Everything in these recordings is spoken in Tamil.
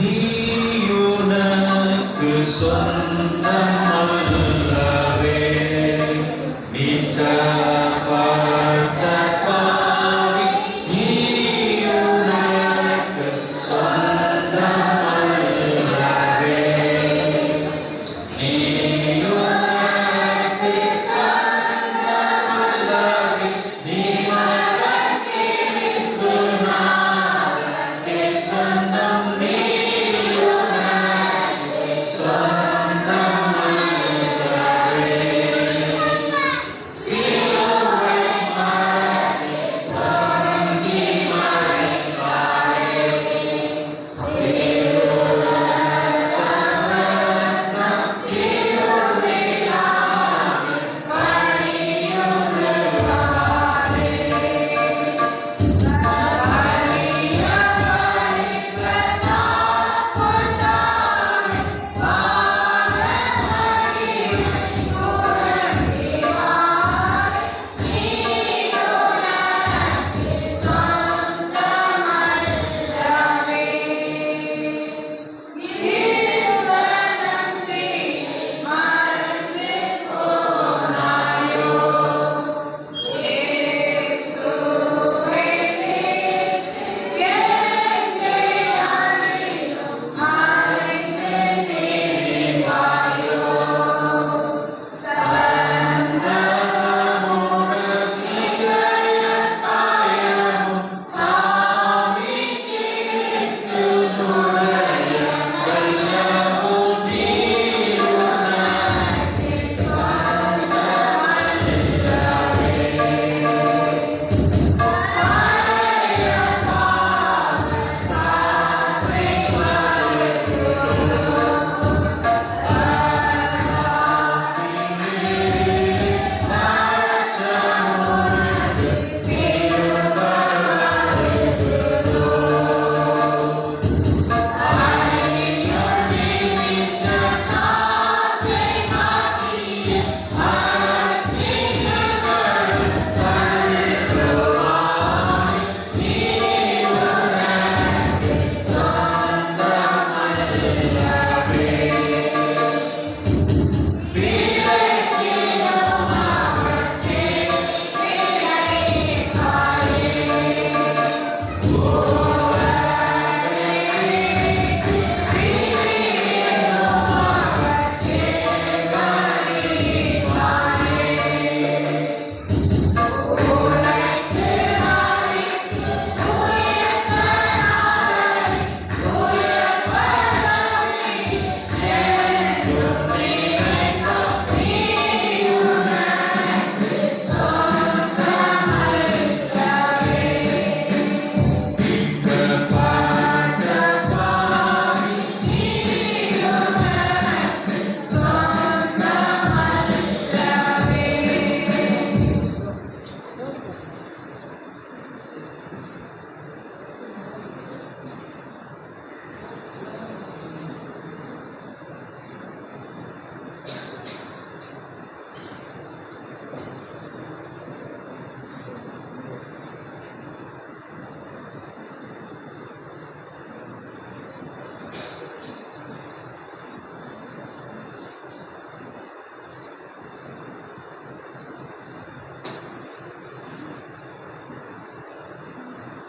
Nio na kusundan mo.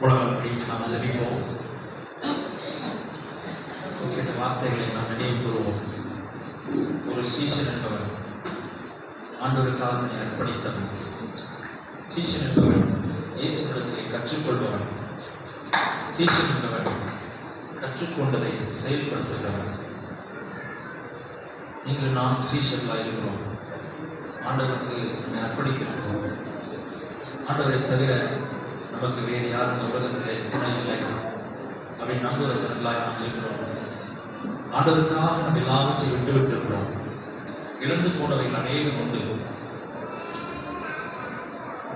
உலகத்தை நாம் ஜபிப்போம். குறிப்பிட்ட வார்த்தைகளை நாம் நினைவு கூறுவோம் ஒரு சீசன் என்பவர் ஆண்டவருக்காக தன்னை அர்ப்பணித்தவன். சீசன் என்பவர் இயேசுவிடத்திலே கற்றுக்கொள்பவன். சீசன் என்பவர் கற்றுக்கொண்டதை செயல்படுத்துகிறவன். நீங்கள் நாம் சீசர்களாக இருக்கிறோம். ஆண்டவருக்கு நம்மை அர்ப்பணித்திருக்கிறோம். ஆண்டவரை தவிர நமக்கு வேறு யாரும் இந்த உலகத்திலே துணை இல்லை. அப்படின்னு நம்புகிற ஜனங்களாய் நாம் இருக்கிறோம். ஆண்டதுக்காக நம்ம எல்லாவற்றையும் விட்டு இருக்கிறோம் இழந்து போனவைகள் அநேகம் உண்டு.